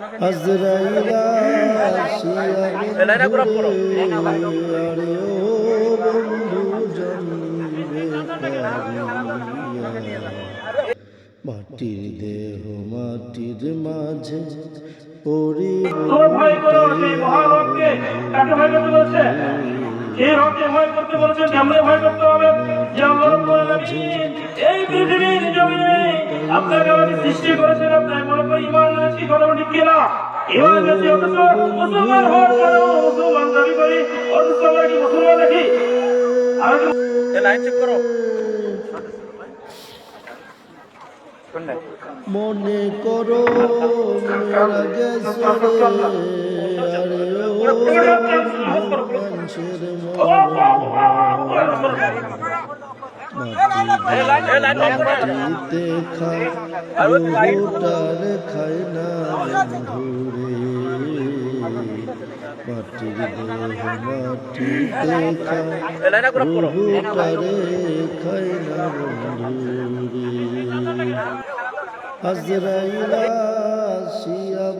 আজরাইলা। মাটির দেহ মাটির মাঝে পরিব ভয় করো সেই মহারথকে কাকে ভয় করতে বলছে। এই রথকে ভয় করতে বলছে কেমনে ভয় করতে হবে? যে আল্লাহ রাব্বুল আলামিন এই পৃথিবীর জমিনে আপনাকে আমাকে সৃষ্টি করেছেন আপনার মনে করে ইমান ইমান এনেছি অথচ মুসলমান হওয়ার পরেও মুসলমান দাবি করি অথচ আমরা কি মুসলমান দেখি আমরা কি এ লাইন চেক করো মনে করো মানুষের মাটিতে খায় রুহুটার খায় দেহ গ্রুপ করো রুহুটারে খায় না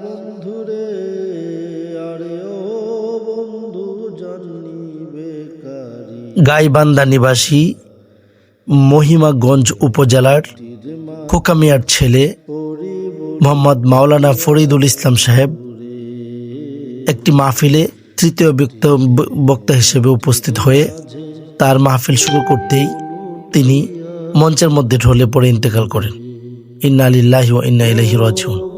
বন্ধুরে গাইবান্ধা নিবাসী মহিমাগঞ্জ উপজেলার খোকামিয়ার ছেলে মোহাম্মদ মাওলানা ফরিদুল ইসলাম সাহেব একটি মাহফিলে তৃতীয় বক্তা- বক্তা হিসেবে উপস্থিত হয়ে তার মাহফিল শুরু করতেই তিনি মঞ্চের মধ্যে ঢলে পড়ে ইন্তেকাল করেন। ইন্না আলিল্লাহি ওয়া ইন্না ইলাইহি রাজিউন।